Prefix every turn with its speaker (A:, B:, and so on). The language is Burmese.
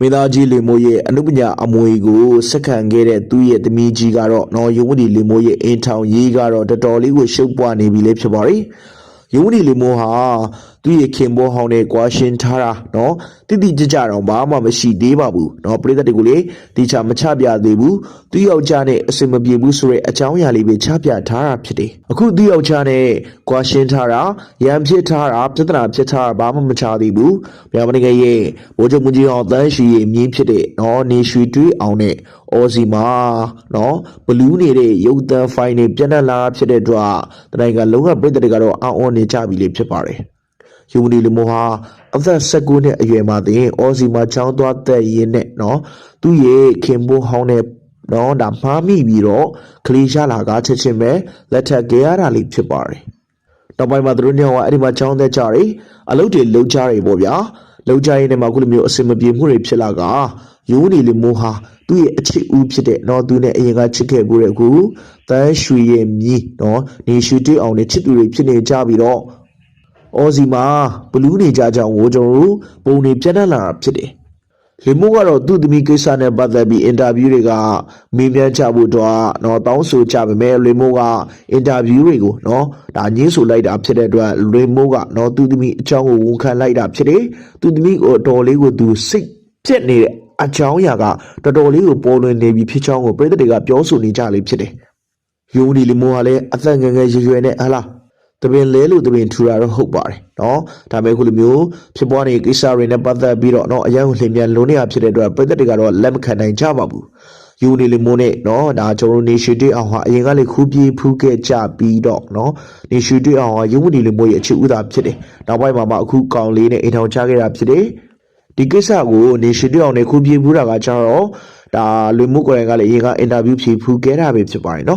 A: မင်းသားကြီးလင်မိုးရဲ့အနုပညာအမွေကိုစက္ကန့်ခဲ့တဲ့သူ့ရဲ့သမီးကြီးကတော့နော်ယုံဝတီလင်မိုးရဲ့အင်ထောင်ရေးကတော့တော်တော်လေးကိုရှုပ်ပွားနေပြီလေဖြစ်ပါတယ် ယုံဝတီလင်မိုးဟာသူ့ရဲ့ခင်ဘောဟောင်းနဲ့ကွာရှင်ထားတာနော်တိတိကျကျတော့ဘာမှမရှိသေးပါဘူးနော်ပြည်သက်တွေကိုလေတိကျမချပြသေးဘူးသူ့ယောက်ျားနဲ့အစင်မပြေဘူးဆိုတဲ့အကြောင်းအရာလေးပဲချပြထားတာဖြစ်တယ်အခုသူ့ယောက်ျားနဲ့ကွာရှင်ထားတာရံဖြစ်ထားတာပြဿနာဖြစ်ထားတာဘာမှမချသေးဘူးမြန်မာနိုင်ငံရဲ့ဗိုလ်ချုပ်မှုကြီးအောင်တန်းရှိရဲ့မြင်းဖြစ်တဲ့နော်နေရွှေတွေးအောင်နဲ့အော်စီမာနော်ဘလူးနေတဲ့ရုပ်သံဖိုင်တွေပြန့်နှံ့လာဖြစ်တဲ့အတွက်တနိုင်ငံလုံးကပြည်သက်တွေကတော့အောင်းအော်နေကြပြီလေဖြစ်ပါတယ်ယူနီလီမိုဟာအသက်19နှစ်အရွယ်မှာတင်အော်စီမှာချောင်းသွားသက်ရင်းနဲ့နော်သူ့ရဲ့ခင်ဘိုးဟောင်းနဲ့နော်ဒါမှားမိပြီးတော့ကလေးရလာကချက်ချင်းပဲလက်ထပ်ကြရတာလေးဖြစ်ပါတယ်နောက်ပိုင်းမှာသူတို့ညောင်ကအဲ့ဒီမှာချောင်းသက်ကြတယ်အလုပ်တွေလုပ်ကြတယ်ပေါ့ဗျာလုပ်ကြရင်လည်းမှခုလိုမျိုးအစင်မပြေမှုတွေဖြစ်လာက ယူနီလီမိုဟာသူ့ရဲ့အချစ်ဦးဖြစ်တဲ့နော်သူနဲ့အရင်ကချစ်ခဲ့ဘူးတဲ့အခုတန်းရွှေရဲ့မြည်နော်နေရွှေတွေးအောင်နဲ့ချစ်သူတွေဖြစ်နေကြပြီးတော့အော်စီမှာဘလူးနေကြကြောင်ကိုကျွန်တော်တို့ပုံနေပြတ်တက်လာတာဖြစ်တယ်။လေမိုးကတော့သူ့သမီးကိစ္စနဲ့ပတ်သက်ပြီးအင်တာဗျူးတွေကမေးမြန်းကြဖို့တော့တော့တောင်းဆိုကြပါမယ်လေမိုးကအင်တာဗျူးတွေကိုနော်ဒါညင်းဆိုလိုက်တာဖြစ်တဲ့အတွက်လေမိုးကနော်သူ့သမီးအကြောင်းကိုဝန်ခံလိုက်တာဖြစ်တယ်။သူ့သမီးကိုအတော်လေးကိုသူစိတ်ပြက်နေတဲ့ အကြောင်းအရာကတော်တော်လေးကိုပေါ်လွင်နေပြီဖြစ်ချောင်းကိုပြည်သူတွေကပြောဆိုနေကြလေဖြစ်တယ်။ ယုံဒီလီမိုကလည်းအသက်ငယ်ငယ်ရွယ်ရွယ်နဲ့ဟလာတပင်လဲလို့တပင်ထူတာတော့ဟုတ်ပါတယ်เนาะဒါပေမဲ့ခုလိုမျိုးဖြစ်ပွားနေတဲ့ကိစ္စတွေနဲ့ပတ်သက်ပြီးတော့เนาะအရန်ကိုလျင်မြန်လုံးနေရဖြစ်တဲ့အတွက်ပြည်သက်တွေကတော့လက်မခံနိုင်ကြပါဘူးယူနီလီမိုနဲ့เนาะဒါကျွန်တော်တို့နေရှိတေးအောင်ဟာအရင်ကလည်းခူးပြေးဖူးခဲ့ကြပြီးတော့เนาะနေရှိတေးအောင်ဟာယူနီလီမိုရဲ့အခြေဥသာဖြစ်တယ်နောက်ပိုင်းမှာမှအခုကောင်လေးနဲ့အိမ်ထောင်ချခဲ့တာဖြစ်တယ် ဒီကိစ္စကိုနေရှိတဲ့အောင်နဲ့ခုပြေးဖူးတာကကျတော့ဒါလူမှုကွန်ရက်ကလည်းအရင်ကအင်တာဗျူးဖြေဖူးခဲ့တာပဲဖြစ်ပါတယ်နော်